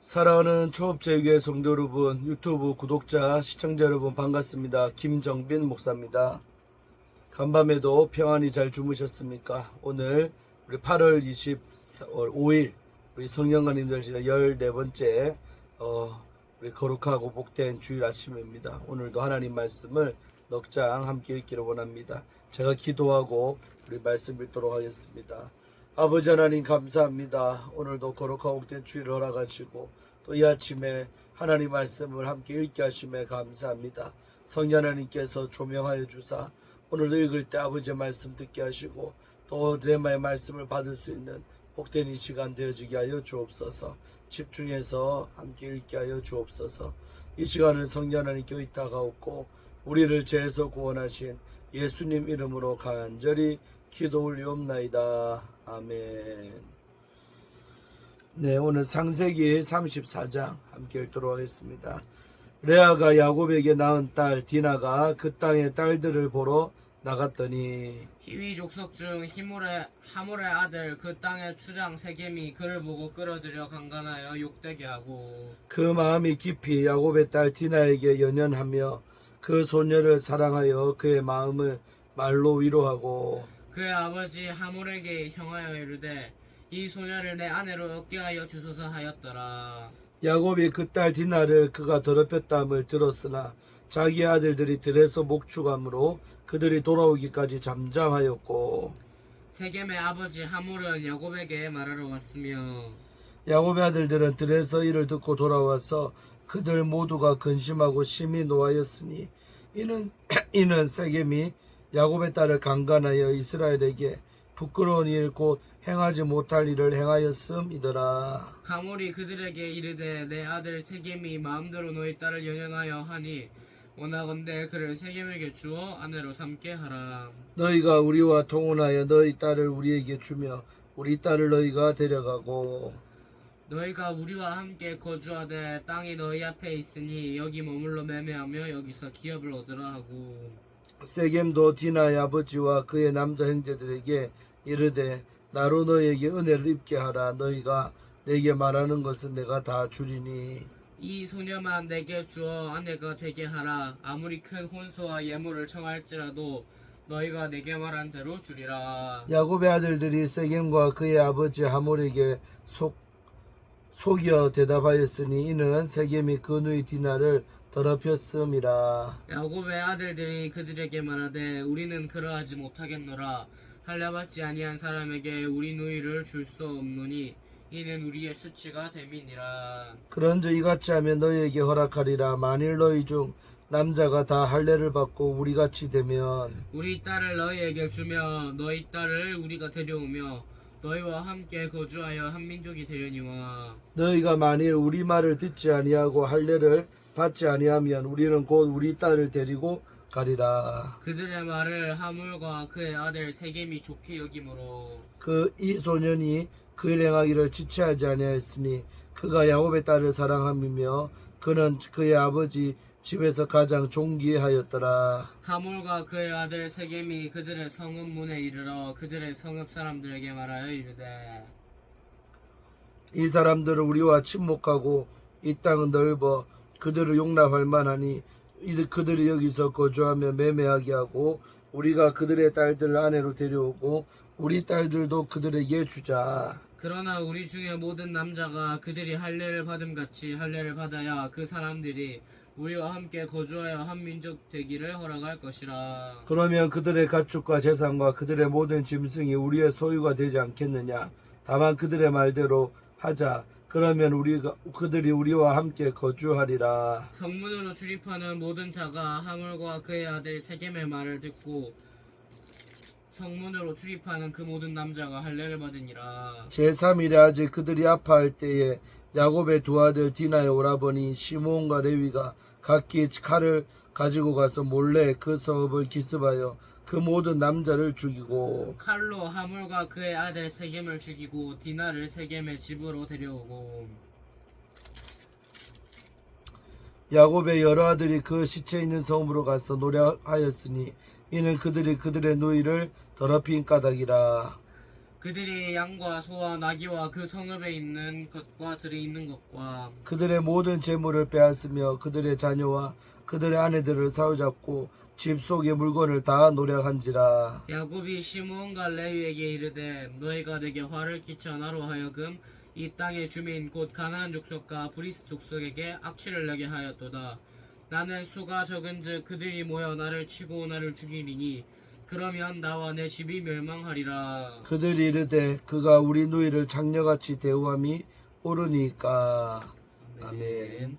사랑하는 초업제교회 성도 여러분, 유튜브 구독자, 시청자 여러분 반갑습니다. 김정빈 목사입니다. 간밤에도 평안히 잘 주무셨습니까? 오늘 우리 8월 25일 우리 성령관님들 시간 14번째 어, 우리 거룩하고 복된 주일 아침입니다. 오늘도 하나님 말씀을 넉장 함께 읽기를 원합니다. 제가 기도하고 우리 말씀 읽도록 하겠습니다. 아버지 하나님 감사합니다. 오늘도 거룩하고 복된 주일을 허락하시고 또 이 아침에 하나님 말씀을 함께 읽게 하심에 감사합니다. 성령 하나님께서 조명하여 주사 오늘도 읽을 때 아버지의 말씀 듣게 하시고 또 레마의 말씀을 받을 수 있는 복된 이 시간 되어지게 하여 주옵소서 집중해서 함께 읽게 하여 주옵소서 이 시간을 성령 하나님께 의탁하옵고 우리를 죄에서 구원하신 예수님 이름으로 간절히 기도 올리옵나이다 아멘 네, 오늘 상세기 34장 함께 읽도록 하겠습니다. 레아가 야곱에게 낳은 딸 디나가 그 땅의 딸들을 보러 나갔더니 히위 족속 중 히몰의 하몰의 아들 그 땅의 추장 세겜이 그를 보고 끌어들여 강간하여 욕되게 하고 그 마음이 깊이 야곱의 딸 디나에게 연연하며 그 소녀를 사랑하여 그의 마음을 말로 위로하고 그의 아버지 하몰에게 형하여 이르되 이 소녀를 내 아내로 얻게 하여 주소서 하였더라. 야곱이 그 딸 디나를 그가 더럽혔다함을 들었으나 자기 아들들이 들에서 목축함으로 그들이 돌아오기까지 잠잠하였고 세겜의 아버지 하몰은 야곱에게 말하러 왔으며 야곱의 아들들은 들에서 이를 듣고 돌아와서 그들 모두가 근심하고 심히 노하였으니 이는 이는 세겜이 야곱의 딸을 강간하여 이스라엘에게 부끄러운 일 곧 행하지 못할 일을 행하였음이더라. 하몰이 그들에게 이르되 내 아들 세겜이 마음대로 너희 딸을 연연하여 하니 원하건대 그를 세겜에게 주어 아내로 삼게 하라 너희가 우리와 통혼하여 너희 딸을 우리에게 주며 우리 딸을 너희가 데려가고 너희가 우리와 함께 거주하되 땅이 너희 앞에 있으니 여기 머물러 매매하며 여기서 기업을 얻으라 하고 세겜도 디나의 아버지와 그의 남자 형제들에게 이르되 나로 너희에게 은혜를 입게 하라. 너희가 내게 말하는 것은 내가 다 주리니. 이 소녀만 내게 주어 아내가 되게 하라. 아무리 큰 혼수와 예물을 청할지라도 너희가 내게 말한 대로 주리라. 야곱의 아들들이 세겜과 그의 아버지 하몰에게 속 속여 대답하였으니 이는 세겜이 그 누이 디나를 더럽혔음이라. 야곱의 아들들이 그들에게 말하되 우리는 그러하지 못하겠노라. 할례받지 아니한 사람에게 우리 누이를 줄 수 없노니 이는 우리의 수치가 됨이니라. 그런즉 이같이 하면 너희에게 허락하리라. 만일 너희 중 남자가 다 할례를 받고 우리같이 되면 우리 딸을 너희에게 주며 너희 딸을 우리가 데려오며 너희와 함께 거주하여 한 민족이 되려니와. 너희가 만일 우리 말을 듣지 아니하고 할례를 받지 아니하면 우리는 곧 우리 딸을 데리고 가리라. 그들의 말을 하물과 그의 아들 세겜이 좋게 여김으로. 그 이 소년이 그일 행하기를 지체하지 아니하였으니 그가 야곱의 딸을 사랑함이며 그는 그의 아버지 집에서 가장 존귀하였더라. 하물과 그의 아들 세겜이 그들의 성읍 문에 이르러 그들의 성읍 사람들에게 말하여 이르되 이 사람들은 우리와 친목하고 이 땅은 넓어 그들을 용납할 만하니 이들 그들이 여기서 거주하며 매매하게 하고 우리가 그들의 딸들을 아내로 데려오고 우리 딸들도 그들에게 주자. 그러나 우리 중에 모든 남자가 그들이 할례를 받음 같이 할례를 받아야 그 사람들이 우리와 함께 거주하여 한 민족 되기를 허락할 것이라. 그러면 그들의 가축과 재산과 그들의 모든 짐승이 우리의 소유가 되지 않겠느냐? 다만 그들의 말대로 하자. 그러면 우리가 그들이 우리와 함께 거주하리라. 성문으로 출입하는 모든 자가 하물과 그의 아들 세겜의 말을 듣고 성문으로 출입하는 그 모든 남자가 할례를 받으니라. 제3일에 아직 그들이 아파할 때에 야곱의 두 아들 디나의 오라버니 시몬과 레위가 각기 칼을 가지고 가서 몰래 그 성읍을 기습하여 그 모든 남자를 죽이고 칼로 하물과 그의 아들 세겜을 죽이고 디나를 세겜의 집으로 데려오고 야곱의 여러 아들이 그 시체 있는 성읍으로 가서 노력하였으니 이는 그들이 그들의 누이를 더럽힌 까닭이라 그들이 양과 소와 나귀와 그 성읍에 있는 것과 들에 있는 것과 그들의 모든 재물을 빼앗으며 그들의 자녀와 그들의 아내들을 사로잡고 집 속의 물건을 다 노략한지라 야곱이 시므온과 레위에게 이르되 너희가 내게 화를 끼쳐 나로 하여금 이 땅의 주민 곧 가나안 족속과 브리스 족속에게 악취를 내게 하였도다. 나는 수가 적은즉 그들이 모여 나를 치고 나를 죽이리니 그러면 나와 내 집이 멸망하리라. 그들이 이르되 그가 우리 누이를 장녀같이 대우함이 옳으니까 아멘.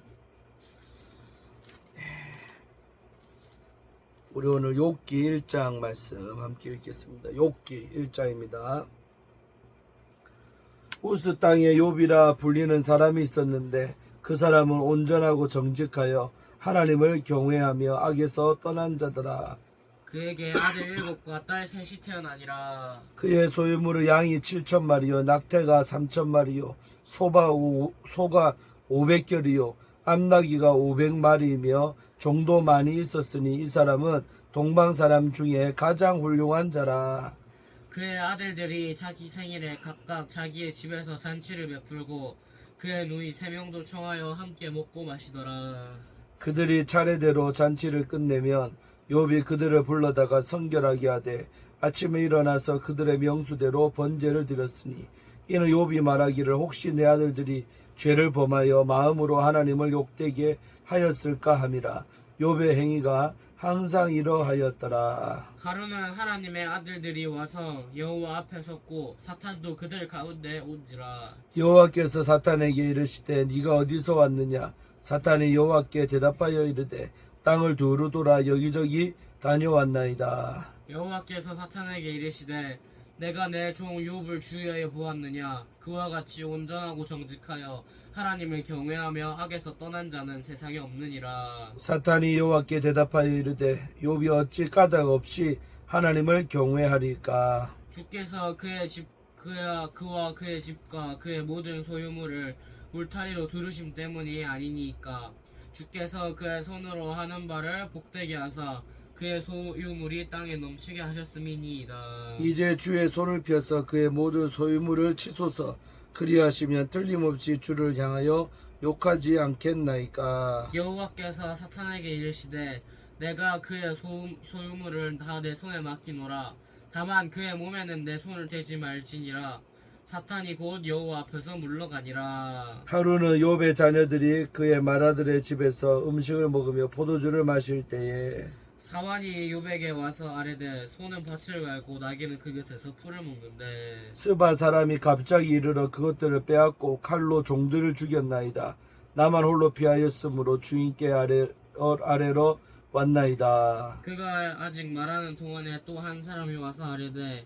우리 오늘 욥기 1장 말씀 함께 읽겠습니다. 욥기 1장입니다. 우스 땅에 욥이라 불리는 사람이 있었는데 그 사람은 온전하고 정직하여 하나님을 경외하며 악에서 떠난 자더라. 그에게 아들 일곱과 딸 셋이 태어나니라. 그의 소유물은 양이 7천 마리요 낙태가 3천 마리요 소가 오, 소가 500결이요 암나기가 500마리이며 종도 많이 있었으니 이 사람은 동방 사람 중에 가장 훌륭한 자라 그의 아들들이 자기 생일에 각각 자기의 집에서 잔치를 베풀고 그의 누이 세 명도 청하여 함께 먹고 마시더라. 그들이 차례대로 잔치를 끝내면 욥이 그들을 불러다가 성결하게 하되 아침에 일어나서 그들의 명수대로 번제를 드렸으니 이는 욥이 말하기를 혹시 내 아들들이 죄를 범하여 마음으로 하나님을 욕되게 하였을까 함이라. 욥의 행위가 항상 이러하였더라. 하루는 하나님의 아들들이 와서 여호와 앞에 섰고 사탄도 그들 가운데 온지라. 여호와께서 사탄에게 이르시되 네가 어디서 왔느냐? 사탄이 여호와께 대답하여 이르되 땅을 두루 돌아 여기저기 다녀왔나이다. 여호와께서 사탄에게 이르시되 내가 내 종 욥을 주의하여 보았느냐? 그와 같이 온전하고 정직하여 하나님을 경외하며 악에서 떠난 자는 세상에 없느니라. 사탄이 여호와께 대답하여 이르되 욥이 어찌 까닭 없이 하나님을 경외하리까? 주께서 그의 집 그야 그와 그의 집과 그의 모든 소유물을 울타리로 두르심 때문이 아니니까 주께서 그의 손으로 하는 바를 복되게 하사 그의 소유물이 땅에 넘치게 하셨음이니이다. 이제 주의 손을 펴서 그의 모든 소유물을 치소서. 그리하시면 틀림없이 주를 향하여 욕하지 않겠나이까. 여호와께서 사탄에게 이르시되 내가 그의 소, 소유물을 다 내 손에 맡기노라. 다만 그의 몸에는 내 손을 대지 말지니라 사탄이 곧 여호와 앞에서 물러가니라 하루는 욥의 자녀들이 그의 맏아들의 집에서 음식을 먹으며 포도주를 마실 때에 사환이 요백에 와서 아래되 소는 밭을 갈고 나귀는 그 곁에서 풀을 먹는데 스바 사람이 갑자기 이르러 그것들을 빼앗고 칼로 종들을 죽였나이다. 나만 홀로 피하였으므로 주인께 아래, 어, 아래로 왔나이다. 그가 아직 말하는 동안에 또 한 사람이 와서 아래되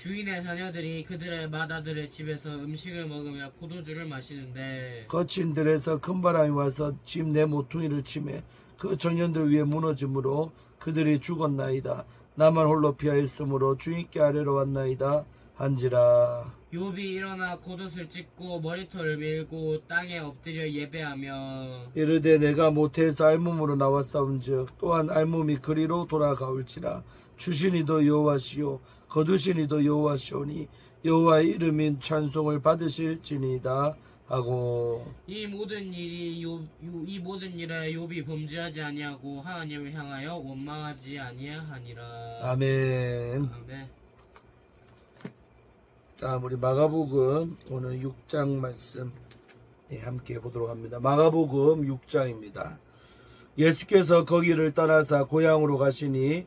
주인의 자녀들이 그들의 맏아들의 집에서 음식을 먹으며 포도주를 마시는데 거친 들에서 큰 바람이 와서 집 내 모퉁이를 치매 그 청년들 위에 무너짐으로 그들이 죽었나이다. 나만 홀로 피하였으므로 주인께 아래로 왔나이다. 한지라. 욥이 일어나 겉옷을 찢고 머리털을 밀고 땅에 엎드려 예배하며 이르되 내가 모태에서 알몸으로 나왔사온즉 또한 알몸이 그리로 돌아가올지라 주신이도 여호와시요 거두신 이도 여호와시오니 여호와의 이름인 찬송을 받으실지니이다 하고 이 모든 일이 요, 요- 이 모든 일에 욥이 범죄하지 아니하고 하나님을 향하여 원망하지 아니하니라. 아멘. 아멘. 다음 우리 마가복음 오늘 6장 말씀 예, 함께 보도록 합니다. 마가복음 6장입니다. 예수께서 거기를 떠나사 고향으로 가시니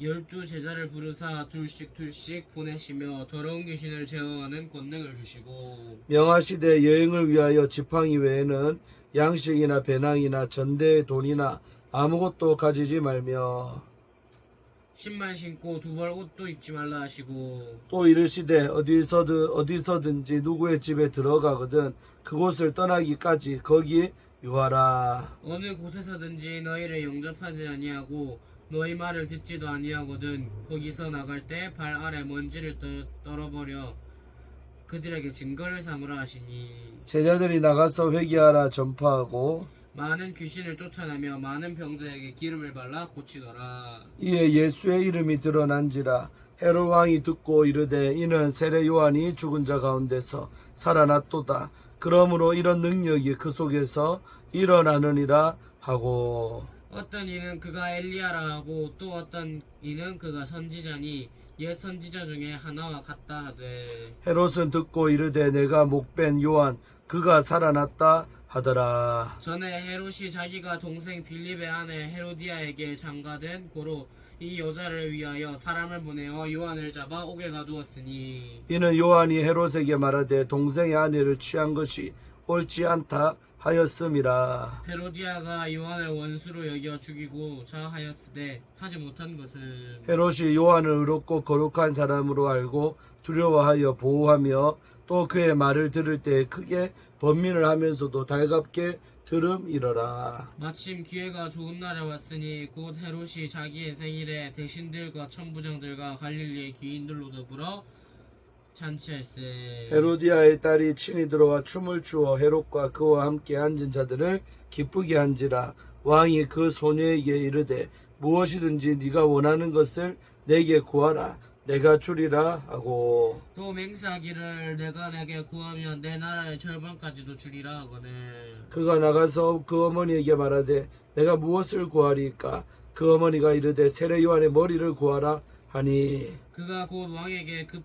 열두 제자를 부르사 둘씩 둘씩 보내시며 더러운 귀신을 제어하는 권능을 주시고 명하시되 여행을 위하여 지팡이 외에는 양식이나 배낭이나 전대의 돈이나 아무것도 가지지 말며 신만 신고 두벌 옷도 입지 말라 하시고 또 이르시되 어디서든 어디서든지 누구의 집에 들어가거든 그곳을 떠나기까지 거기 유하라. 어느 곳에서든지 너희를 영접하지 아니하고 너희 말을 듣지도 아니하거든. 거기서 나갈 때 발 아래 먼지를 떠, 떨어버려 그들에게 증거를 삼으라 하시니. 제자들이 나가서 회개하라 전파하고 많은 귀신을 쫓아내며 많은 병자에게 기름을 발라 고치더라. 이에 예수의 이름이 드러난지라 헤롯 왕이 듣고 이르되 이는 세례 요한이 죽은 자 가운데서 살아났도다. 그러므로 이런 능력이 그 속에서 일어나느니라 하고 어떤 이는 그가 엘리야라 하고 또 어떤 이는 그가 선지자니 옛 선지자 중에 하나와 같다 하되. 헤롯은 듣고 이르되 내가 목벤 요한 그가 살아났다 하더라. 전에 헤롯이 자기가 동생 빌립의 아내 헤로디아에게 장가된 고로 이 여자를 위하여 사람을 보내어 요한을 잡아 옥에 가두었으니. 이는 요한이 헤롯에게 말하되 동생의 아내를 취한 것이 옳지 않다 하였음이라 헤로디아가 요한을 원수로 여겨 죽이고 자하였으되 하지 못한 것은 헤롯이 요한을 의롭고 거룩한 사람으로 알고 두려워하여 보호하며 또 그의 말을 들을 때 크게 번민을 하면서도 달갑게 들음이러라. 마침 기회가 좋은 날에 왔으니 곧 헤롯이 자기의 생일에 대신들과 천부장들과 갈릴리의 귀인들로 더불어 잔치할세 헤로디아의 딸이 친히 들어와 춤을 추어 헤롯과 그와 함께 앉은 자들을 기쁘게 한지라. 왕이 그 소녀에게 이르되 무엇이든지 네가 원하는 것을 내게 구하라. 내가 주리라 하고. 또 맹세하기를 내가 내게 구하면 내 나라의 절반까지도 주리라 하거늘. 그가 나가서 그 어머니에게 말하되 내가 무엇을 구하리까? 그 어머니가 이르되 세례 요한의 머리를 구하라 하니. 그가 곧 왕에게 급,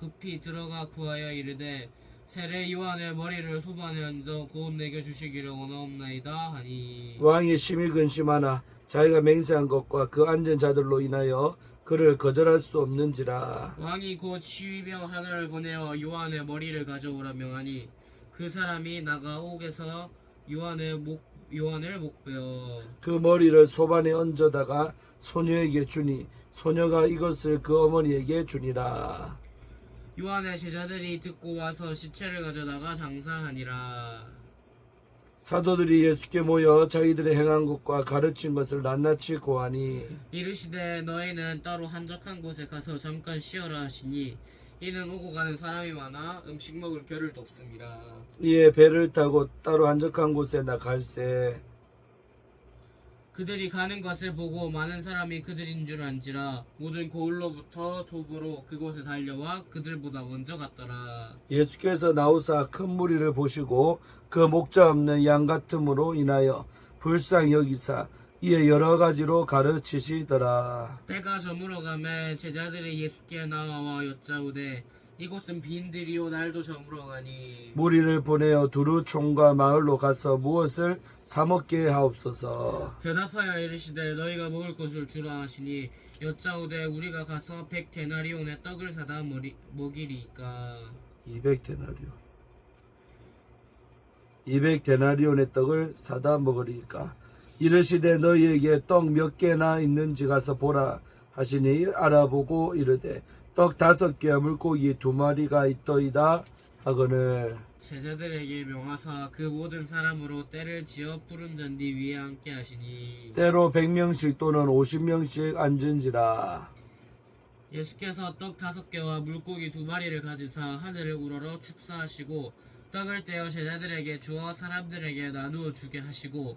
급히 들어가 구하여 이르되 세례 요한의 머리를 소반에 얹어 곧 내게 주시기를 원하옵나이다 하니. 왕이 심히 근심하나 자기가 맹세한 것과 그 앉은 자들로 인하여 그를 거절할 수 없는지라. 왕이 곧 시위병 하나를 보내어 요한의 머리를 가져오라 명하니 그 사람이 나가 옥에서 요한의 목 요한을 목베어. 그 머리를 소반에 얹어다가 소녀에게 주니 소녀가 이것을 그 어머니에게 주니라 요한의 제자들이 듣고 와서 시체를 가져다가 장사하니라 사도들이 예수께 모여 자기들의 행한 것과 가르친 것을 낱낱이 고하니 이르시되 너희는 따로 한적한 곳에 가서 잠깐 쉬어라 하시니 이는 오고 가는 사람이 많아 음식 먹을 겨를도 없습니다. 이에 배를 타고 따로 한적한 곳에 나갈새 그들이 가는 것을 보고 많은 사람이 그들인 줄 안지라 모든 고을로부터 도구로 그곳에 달려와 그들보다 먼저 갔더라. 예수께서 나오사 큰 무리를 보시고 그 목자 없는 양 같음으로 인하여 불쌍히 여기사 이에 여러 가지로 가르치시더라. 때가 저물어 가매 제자들이 예수께 나와 여짜오되 이곳은 빈들이요 날도 저물어 가니 무리를 보내어 두루 총과 마을로 가서 무엇을 사 먹게 하옵소서. 대답하여 이르시되 너희가 먹을 것을 주라 하시니 여짜오되 우리가 가서 백 데나리온의 떡을 사다 머리, 먹이리이까 200 데나리온. 200 데나리온의 떡을 사다 먹으리까. 이르시되 너희에게 떡 몇 개나 있는지 가서 보라 하시니 알아보고 이르되 떡 다섯 개와 물고기 두 마리가 있더이다. 하거늘. 제자들에게 명하사 그 모든 사람으로 때를 지어 푸른 잔디 위에 앉게 하시니. 때로 100명씩 또는 50명씩 앉은지라. 예수께서 떡 다섯 개와 물고기 두 마리를 가지사 하늘을 우러러 축사하시고 떡을 떼어 제자들에게 주어 사람들에게 나누어 주게 하시고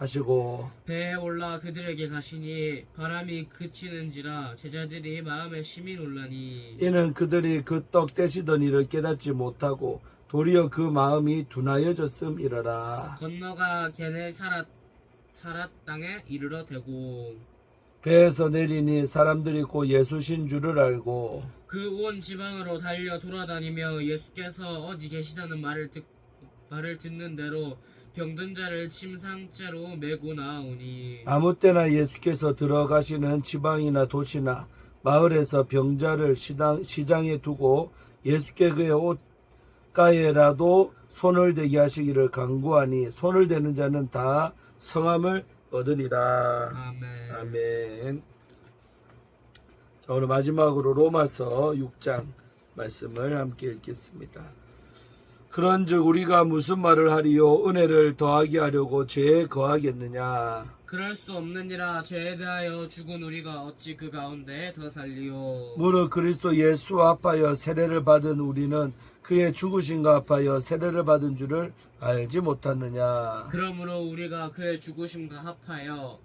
하시고. 배에 올라 그들에게 가시니 바람이 그치는지라 제자들이 마음에 심히 놀라니. 이는 그들이 그 떡 떼시던 일을 깨닫지 못하고 도리어 그 마음이 둔하여졌음이러라. 건너가 걔네 사라 사라 땅에 이르러 대고. 배에서 내리니 사람들이 곧 예수신 줄을 알고. 그온 지방으로 달려 돌아다니며 예수께서 어디 계시다는 말을 듣 말을 듣는 대로 병든 자를 침상째로 메고 나오니 아무 때나 예수께서 들어가시는 지방이나 도시나 마을에서 병자를 시당, 시장에 두고 예수께 그의 옷가에라도 손을 대게 하시기를 강구하니 손을 대는 자는 다 성함을 얻으리라. 아멘. 아멘. 자, 오늘 마지막으로 로마서 6장 말씀을 함께 읽겠습니다. 그런즉 우리가 무슨 말을 하리요? 은혜를 더하게 하려고 죄에 거하겠느냐? 그럴 수 없느니라. 죄에 대하여 죽은 우리가 어찌 그 가운데 더 살리요 무릇 그리스도 예수 합하여 세례를 받은 우리는 그의 죽으신가 합하여 세례를 받은 줄을 알지 못하느냐? 그러므로 우리가 그의 죽으심과 합하여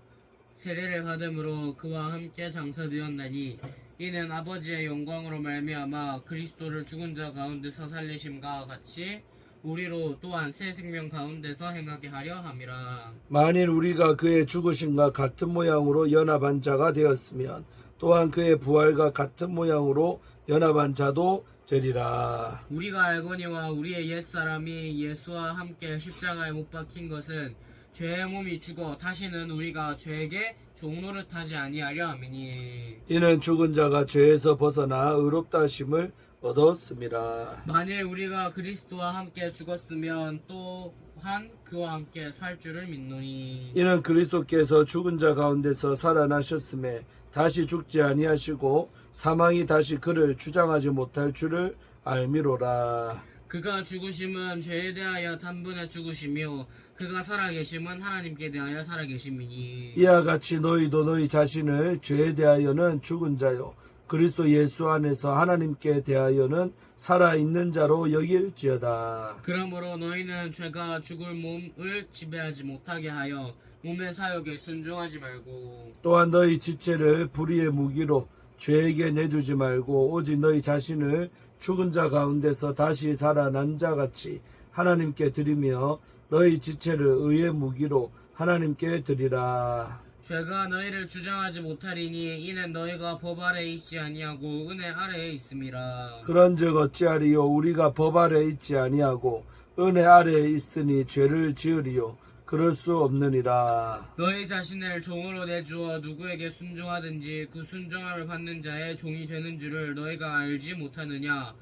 세례를 받음으로 그와 함께 장사되었나니 이는 아버지의 영광으로 말미암아 그리스도를 죽은 자 가운데서 살리심과 같이 우리로 또한 새 생명 가운데서 행하게 하려 함이라. 만일 우리가 그의 죽으심과 같은 모양으로 연합한 자가 되었으면 또한 그의 부활과 같은 모양으로 연합한 자도 되리라. 우리가 알거니와 우리의 옛사람이 예수와 함께 십자가에 못 박힌 것은 죄의 몸이 죽어 다시는 우리가 죄에게 종노릇하지 아니하려 함이니. 이는 죽은 자가 죄에서 벗어나 의롭다 하심을 얻었음이라 만일 우리가 그리스도와 함께 죽었으면 또한 그와 함께 살 줄을 믿노니. 이는 그리스도께서 죽은 자 가운데서 살아나셨음에 다시 죽지 아니하시고 사망이 다시 그를 주장하지 못할 줄을 알미로라. 그가 죽으심은 죄에 대하여 단번에 죽으시며 그가 살아계심은 하나님께 대하여 살아계심이니. 이와 같이 너희도 너희 자신을 죄에 대하여는 죽은 자요. 그리스도 예수 안에서 하나님께 대하여는 살아있는 자로 여길지어다. 그러므로 너희는 죄가 죽을 몸을 지배하지 못하게 하여 몸의 사욕에 순종하지 말고. 또한 너희 지체를 불의의 무기로 죄에게 내주지 말고 오직 너희 자신을 죽은 자 가운데서 다시 살아난 자 같이 하나님께 드리며 너희 지체를 의의 무기로 하나님께 드리라. 죄가 너희를 주장하지 못하리니 이는 너희가 법 아래 있지 아니하고 은혜 아래에 있음이라 그런즉 어찌하리요 우리가 법 아래 있지 아니하고 은혜 아래에 있으니 죄를 지으리요 그럴 수 없느니라. 너희 자신을 종으로 내주어 누구에게 순종하든지 그 순종함을 받는 자의 종이 되는 줄을 너희가 알지 못하느냐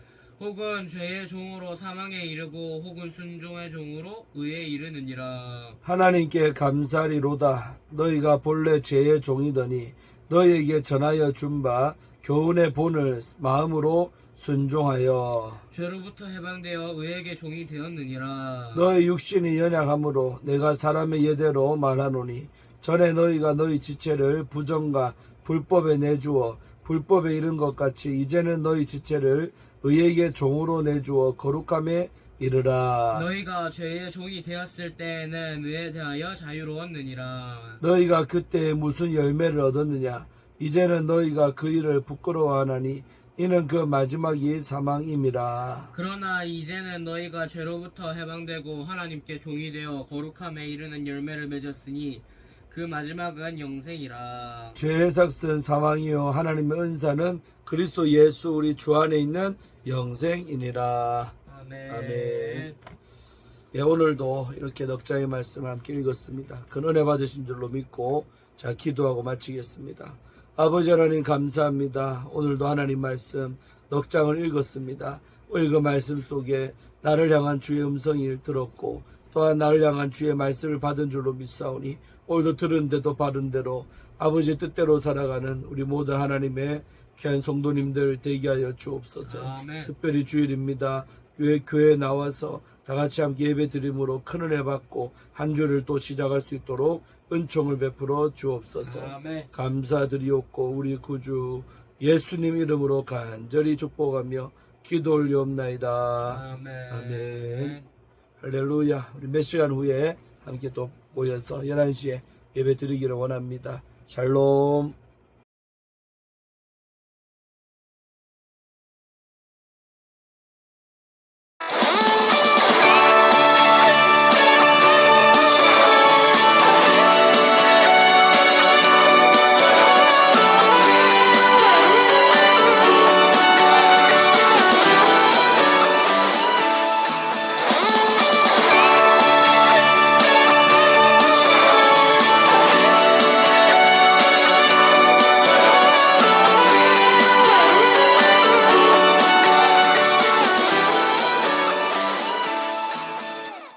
혹은 죄의 종으로 사망에 이르고 혹은 순종의 종으로 의에 이르느니라. 하나님께 감사리로다. 너희가 본래 죄의 종이더니 너희에게 전하여 준 바 교훈의 본을 마음으로 순종하여. 죄로부터 해방되어 의에게 종이 되었느니라. 너희 육신이 연약함으로 내가 사람의 예대로 말하노니 전에 너희가 너희 지체를 부정과 불법에 내주어 불법에 이른 것 같이 이제는 너희 지체를 의에게 종으로 내주어 거룩함에 이르라. 너희가 죄의 종이 되었을 때에는 의에 대하여 자유로웠느니라. 너희가 그때 무슨 열매를 얻었느냐? 이제는 너희가 그 일을 부끄러워하나니 이는 그 마지막 이 사망임이라. 그러나 이제는 너희가 죄로부터 해방되고 하나님께 종이 되어 거룩함에 이르는 열매를 맺었으니 그 마지막은 영생이라. 죄의 삭은 사망이요. 하나님의 은사는 그리스도 예수 우리 주 안에 있는 영생이니라. 아멘. 아멘. 예, 오늘도 이렇게 넉장의 말씀을 함께 읽었습니다. 그 은혜 받으신 줄로 믿고 자 기도하고 마치겠습니다. 아버지 하나님 감사합니다. 오늘도 하나님 말씀 넉장을 읽었습니다. 읽은 말씀 속에 나를 향한 주의 음성을 들었고 또한 나를 향한 주의 말씀을 받은 줄로 믿사오니 오늘도 들은데도 바른 대로 아버지 뜻대로 살아가는 우리 모든 하나님의 귀한 성도님들 되게 하여 주옵소서. 아멘. 특별히 주일입니다. 교회 교회에 나와서 다 같이 함께 예배 드림으로 큰 은혜 받고 한 주를 또 시작할 수 있도록 은총을 베풀어 주옵소서. 아멘. 감사드리옵고 우리 구주 예수님 이름으로 간절히 축복하며 기도 올리옵나이다. 아멘. 아멘. 할렐루야. 우리 몇 시간 후에 함께 또 모여서 11시에 예배 드리기를 원합니다. 샬롬.